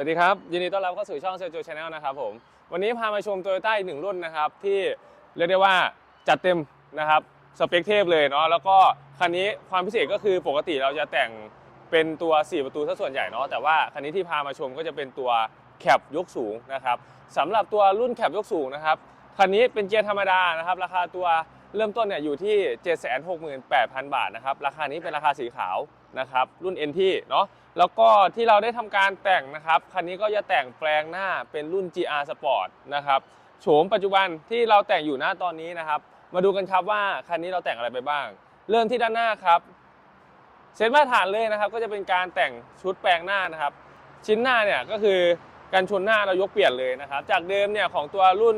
สวัสดีครับ ยินดีต้อนรับเข้าสู่ช่องเซลจูชาแนลนะครับผมวันนี้พามาชมโตโยต้าอีกหนึ่งรุ่นนะครับที่เรียกได้ว่าจัดเต็มนะครับสเปคเทพเลยเนาะแล้วก็คันนี้ความพิเศษก็คือปกติเราจะแต่งเป็นตัว 4 ประตูซะส่วนใหญ่เนาะแต่ว่าคันนี้ที่พามาชมก็จะเป็นตัวแคปยกสูงนะครับสำหรับตัวรุ่นแคปยกสูงนะครับคันนี้เป็นเกียร์ธรรมดานะครับราคาตัวเริ่มต้นเนี่ยอยู่ที่ 768,000 บาทนะครับราคานี้เป็นราคาสีขาวนะครับรุ่น NT เนาะ แล้วก็ที่เราได้ทำการแต่งนะครับคันนี้ก็จะแต่งแปลงหน้าเป็นรุ่น GR Sport นะครับโฉมปัจจุบันที่เราแต่งอยู่หน้าตอนนี้นะครับ มาดูกันครับว่าคันนี้เราแต่งอะไรไปบ้าง เริ่มที่ด้านหน้าครับเซตมาตรฐานเลยนะครับ ก็จะเป็นการแต่งชุดแปลงหน้านะครับ ชิ้นหน้าเนี่ยก็คือการชนหน้าเรายกเปลี่ยนเลยนะครับ จากเดิมเนี่ยของตัวรุ่น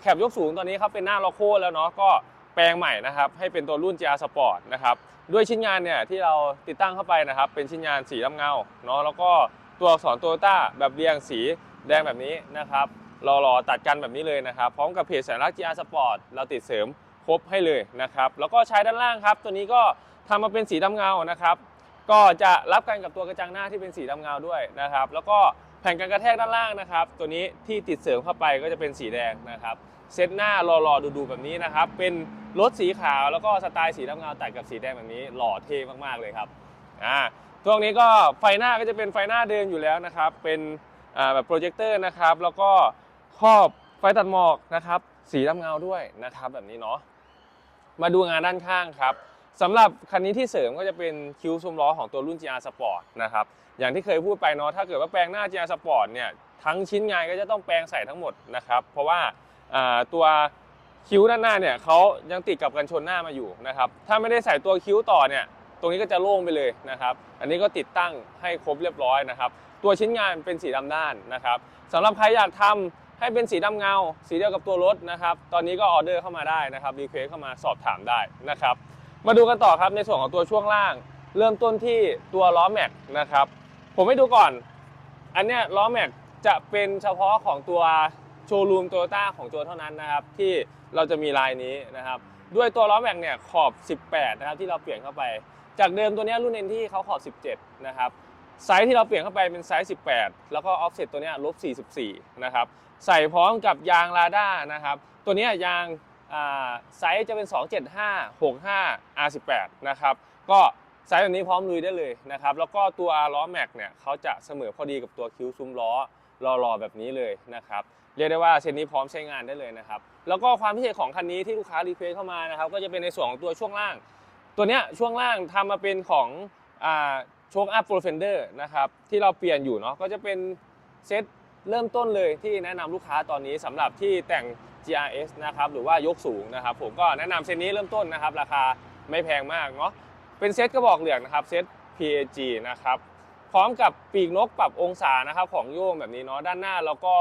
แคปยกสูงตอนนี้เขาเป็นหน้าล็อกโคแล้วเนาะก็แปลงใหม่นะครับให้เป็นตัวรุ่น GR Sport นะครับ ด้วยชิ้นงานเนี่ยที่เราติดตั้งเข้าไปนะครับ เป็นชิ้นงานสีดำเงาเนาะแล้วก็ตัวอักษรโตโยต้าแบบเรียงสีแดงแบบนี้นะครับรอๆตัดกันแบบนี้เลยนะครับ พร้อมกับเพจสัญลักษณ์ GR Sport เราติดเสริมครบให้เลยนะครับ แล้วก็ใช้ด้านล่างครับ ตัวนี้ก็ทำมาเป็นสีดำเงานะครับ ก็จะรับกันกับตัวกระจังหน้าที่เป็นสีดำเงาด้วยนะครับ แล้วก็แผ่นกันกระแทกด้านล่างนะครับ ตัวนี้ที่ติดเสริมเข้าไปก็จะเป็นสีแดงนะครับ เซตหน้ารอๆดูๆแบบนี้นะครับ เป็นรถสีขาวแล้วก็สไตล์สีดำเงาตัดกับสีแดงแบบนี้หล่อเท่มากๆเลยครับอ่าตรงนี้ก็ไฟหน้าก็จะเป็นไฟหน้าเดิมอยู่แล้วนะครับ เป็นอ่าแบบโปรเจคเตอร์นะครับ แล้วก็ครอบไฟตัดหมอกนะครับ สีดำเงาด้วยนะครับแบบนี้เนาะมาดูงานด้านข้างครับสำหรับคันนี้ที่เสริมก็จะเป็นคิ้วซุ้มล้อของตัวรุ่น GR Sport นะครับอย่างที่เคยพูดไปเนาะถ้าเกิดว่าแปลงหน้า GR Sport เนี่ยทั้งชิ้นงานก็จะต้องแปลงใส่ทั้งหมดนะครับ เพราะว่า ตัวคิ้วด้านหน้าเนี่ยเขายังติดกับกันชนหน้ามาอยู่นะครับ ถ้าไม่ได้ใส่ตัวคิ้วต่อเนี่ยตรงนี้ก็จะโล่งไปเลยนะครับ อันนี้ก็ติดตั้งให้ครบเรียบร้อยนะครับ ตัวชิ้นงานเป็นสีดำด้านนะครับสำหรับใครอยากทำให้เป็นสีดำเงา สีเดียวกับตัวรถนะครับ ตอนนี้ก็ออเดอร์เข้ามาได้นะครับรีเควสเข้ามาสอบถามได้นะครับ มาดูกันต่อครับในส่วนของตัวช่วงล่าง เริ่มต้นที่ตัวล้อแม็กนะครับ ผมให้ดูก่อน อันเนี้ยล้อแม็กจะเป็นเฉพาะของตัว โชว์รูมโตโยต้าของโจเท่านั้นนะครับ ที่เราจะมีลายนี้นะครับ ด้วยตัวล้อแม็กเนี่ยขอบ 18 นะครับที่เราเปลี่ยนเข้าไป จากเดิมตัวนี้รุ่นเอ็นที่เขาขอบ 17 นะครับไซส์ที่เราเปลี่ยนเข้าไปเป็นไซส์ 18 แล้วก็ออฟเซ็ตตัวนี้ลบ 44 นะครับ ใส่พร้อมกับยางลาด้านะครับ ตัวนี้ยางไซส์จะเป็น 275 65 R18 นะครับ ก็ไซส์แบบนี้พร้อมลุยได้เลยนะครับ แล้วก็ตัวล้อแม็กเนี่ยเขาจะเสมอพอดีกับตัวคิ้วซุ้มล้อรอๆแบบนี้เลยนะครับ เรียกได้ว่าเซตนี้พร้อมใช้งานได้เลยนะครับ แล้วก็ความพิเศษของคันนี้ที่ลูกค้ารีเควสเข้ามานะครับ ก็จะเป็นในส่วนของตัวช่วงล่าง ตัวเนี้ยช่วงล่างทำมาเป็นของอ่าโชคอัพโปรเฟนเดอร์นะครับที่เราเปลี่ยนอยู่เนาะก็จะเป็นเซตเริ่มต้นเลยที่แนะนำลูกค้าตอนนี้สำหรับที่แต่ง GRS นะครับหรือว่ายกสูงนะครับ ผมก็แนะนำเซตนี้เริ่มต้นนะครับ ราคาไม่แพงมากเนาะเป็นเซตกระบอกเหลืองนะครับเซต PAG นะครับพร้อมกับปีกนกปรับองศานะครับของโยงแบบนี้เนาะด้านหน้าเราก็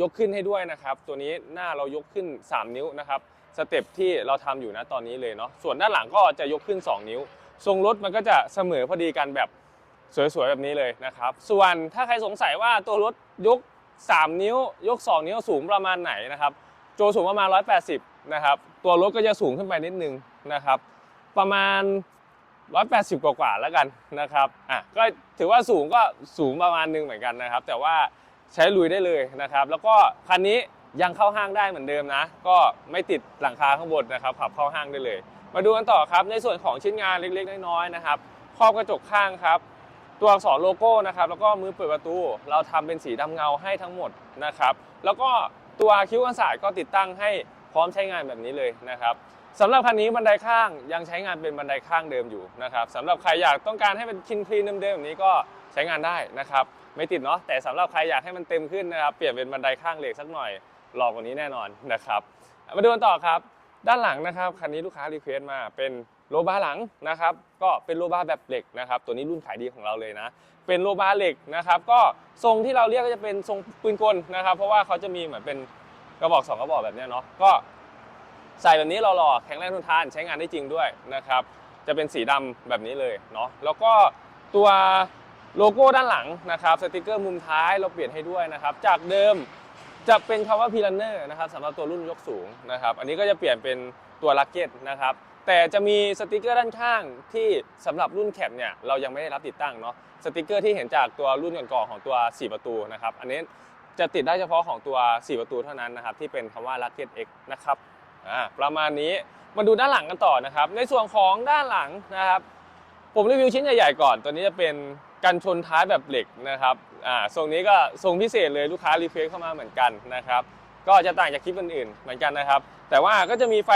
ยกขึ้นให้ด้วยนะครับ ตัวนี้หน้าเรายกขึ้น 3 นิ้วนะครับสเต็ปที่เราทำอยู่นะตอนนี้เลยเนาะส่วนด้านหลังก็จะยกขึ้น 2 นิ้ว ทรงรถมันก็จะเสมอพอดีกันแบบสวยๆแบบนี้เลยนะครับ ส่วนถ้าใครสงสัยว่าตัวรถยก 3 นิ้วยก 2 นิ้วสูงประมาณไหนนะครับโจสูงประมาณ 180 นะครับ ตัวรถก็จะสูงขึ้นไปนิดนึงนะครับ ประมาณ 180 กว่าๆแล้วกันนะครับอะก็ถือว่าสูงก็สูงประมาณนึงเหมือนกันนะครับ แต่ว่า ใช้ลุยได้เลยนะครับ แล้วก็คันนี้ยังเข้าห้างได้เหมือนเดิมนะ ก็ไม่ติดหลังคาข้างบนนะครับขับเข้าห้างได้เลย มาดูกันต่อครับในส่วนของชิ้นงานเล็กๆน้อยๆนะครับครอบกระจกข้างครับ ตัวอักษรโลโก้นะครับ แล้วก็มือเปิดประตู เราทำเป็นสีดำเงาให้ทั้งหมดนะครับ แล้วก็ตัวคิ้วกันศาสตร์ก็ติดตั้งให้พร้อมใช้งานแบบนี้เลยนะครับ สำหรับคันนี้บันไดข้างยังใช้งานเป็นบันไดข้างเดิมอยู่นะครับสำหรับใครอยากต้องการให้เป็นคินคลีนเดิมๆแบบนี้ก็ใช้งานได้นะครับไม่ติดเนาะแต่สำหรับใครอยากให้มันเต็มขึ้นนะครับเปลี่ยนเป็นบันไดข้างเหล็กสักหน่อยหลอกกว่านี้แน่นอนนะครับมาดูกันต่อครับ ด้านหลังนะครับคันนี้ลูกค้ารีเควสต์มาเป็นโลบาร์หลังนะครับก็เป็นโลบาร์แบบเหล็กนะครับตัวนี้รุ่นขายดีของเราเลยนะ เป็นโลบาร์เหล็กนะครับก็ทรงที่เราเรียกก็จะเป็นทรงปืนกลนะครับเพราะว่าเขาจะมีเหมือนเป็นกระบอกสองกระบอกแบบนี้เนาะก็ ใส่แบบนี้หล่อๆแข็งแรงทนทานใช้งานได้จริงด้วยนะครับ จะเป็นสีดำแบบนี้เลยเนาะแล้วก็ตัวโลโก้ด้านหลังนะครับสติกเกอร์มุมท้ายเราเปลี่ยนให้ด้วยนะครับ จากเดิมจะเป็นคำว่าพีรันเนอร์นะครับสำหรับตัวรุ่นยกสูงนะครับ อันนี้ก็จะเปลี่ยนเป็นตัวลักเก็ตนะครับแต่จะมีสติกเกอร์ด้านข้างที่สำหรับรุ่นแคปเนี่ยเรายังไม่ได้รับติดตั้งเนาะสติกเกอร์ที่เห็นจากตัวรุ่นก่อนๆของตัว 4 ประตูนะครับ อันนี้จะติดได้เฉพาะของตัว 4 ประตูเท่านั้นนะครับที่เป็นคำว่า Rocket X นะครับ อ่าประมาณนี้มาดูด้านหลังกันต่อนะครับ ในส่วนของด้านหลังนะครับ ผมรีวิวชิ้นใหญ่ๆก่อน ตัวนี้จะเป็นกันชนท้ายแบบเหล็กนะครับอ่าทรงนี้ก็ทรงพิเศษเลยลูกค้ารีเควสเข้ามาเหมือนกันนะครับ ก็จะต่างจากคลิปอื่นๆ เหมือนกันนะครับ แต่ว่าก็จะมีไฟ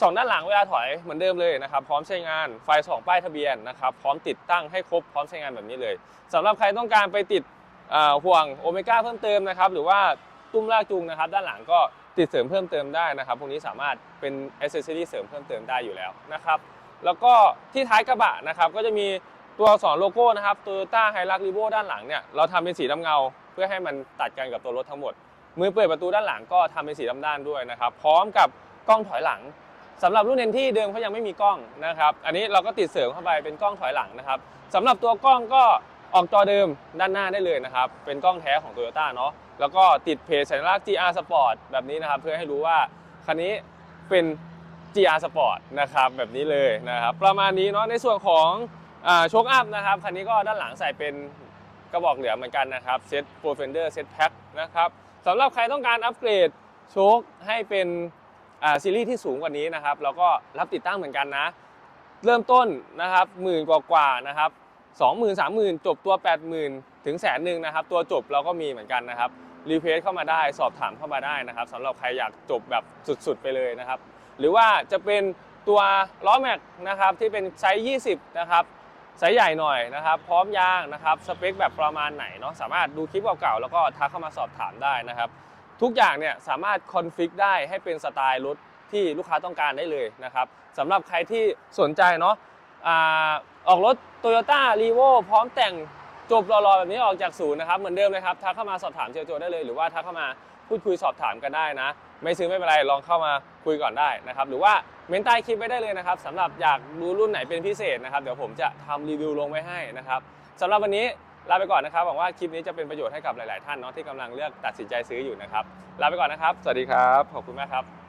สองด้านหลังเวลาถอยเหมือนเดิมเลยนะครับ พร้อมใช้งานไฟสองป้ายทะเบียนนะครับพร้อมติดตั้งให้ครบพร้อมใช้งานแบบนี้เลยสำหรับใครต้องการไปติดห่วงโอเมก้าเพิ่มเติมนะครับหรือว่าตุ้มลากจูงนะครับ ด้านหลังก็ ติดเสริมเพิ่มเติมได้นะครับ พวกนี้สามารถเป็นอ c เซ s ซอรี่เสริมเพิ่มเติมได้อยู่แล้วนะครับ แล้วก็ที่ท้ายกระบะนะครับ ก็จะมีตัวอักษรโลโก้นะครับ Toyota Hilux Revo ด้านหลังเนี่ย เราทำเป็นสีดำเงา เพื่อให้มันตัดกันกับตัวรถทั้งหมด มือเปิดประตูด้านหลังก็ทำเป็นสีดำด้านด้วยนะครับ พร้อมกับกล้องถอยหลังสำหรับรุ่นเนนที่เดิมเขายังไม่มีกล้องนะครับ อันนี้เราก็ติดเสริมเข้าไปเป็นกล้องถอยหลังนะครับสำหรับตัวกล้องก็ออกจอเดิมด้านหน้าได้เลยนะครับ เป็นกล้องแท้ของ Toyota เนาะ แล้วก็ติดเพจสัญลักษณ์ GR Sport แบบนี้นะครับ เพื่อให้รู้ว่าคันนี้เป็น GR Sport นะครับแบบนี้เลยนะครับประมาณนี้เนาะในส่วนของโชคอัพนะครับคันนี้ก็ด้านหลังใส่เป็นกระบอกเหลือเหมือนกันนะครับเซ็ตโปรเฟนเดอร์เซ็ตแพ็คนะครับสำหรับใครต้องการอัปเกรดโชคให้เป็นซีรีส์ที่สูงกว่านี้นะครับเราก็รับติดตั้งเหมือนกันนะ เริ่มต้นนะครับหมื่นกว่าๆนะครับ สองหมื่นสามหมื่นจบตัว 8 0,000 ถึงแสนหนึ่งนะครับ ตัวจบเราก็มีเหมือนกันนะครับ รีเควสเข้ามาได้ สอบถามเข้ามาได้นะครับสำหรับใครอยากจบแบบสุดๆไปเลยนะครับ หรือว่าจะเป็นตัวล้อแม็กนะครับที่เป็นไซส์ 20 นะครับไซส์ใหญ่หน่อยนะครับ พร้อมยางนะครับ สเปคแบบประมาณไหนเนาะ สามารถดูคลิปเก่าๆ แล้วก็ทักเข้ามาสอบถามได้นะครับ ทุกอย่างเนี่ยสามารถคอนฟิกได้ให้เป็นสไตล์รถที่ลูกค้าต้องการได้เลยนะครับสำหรับใครที่สนใจเนาะ ออกรถ Toyota r e v o พร้อมแต่งจบรอๆแบบนี้ออกจากศูนย์นะครับ เหมือนเดิมเลยครับทักเข้ามาสอบถามเจียวโจได้เลยหรือว่าทักเข้ามาพูดคุยสอบถามกันได้นะ ไม่ซื้อไม่เป็นไรลองเข้ามาคุยก่อนได้นะครับ หรือว่าเมนใต้คลิปไว้ได้เลยนะครับสำหรับอยากดูรุ่นไหนเป็นพิเศษนะครับ เดี๋ยวผมจะทำรีวิวลงไว้ให้นะครับสำหรับวันนี้ลาไปก่อนนะครับหวังว่าคลิปนี้จะเป็นประโยชน์ให้กับหลาย ๆ ท่านเนาะที่กำลังเลือกตัดสินใจซื้ออยู่นะครับลาไปก่อนนะครับ สวัสดีครับขอบคุณมากครับ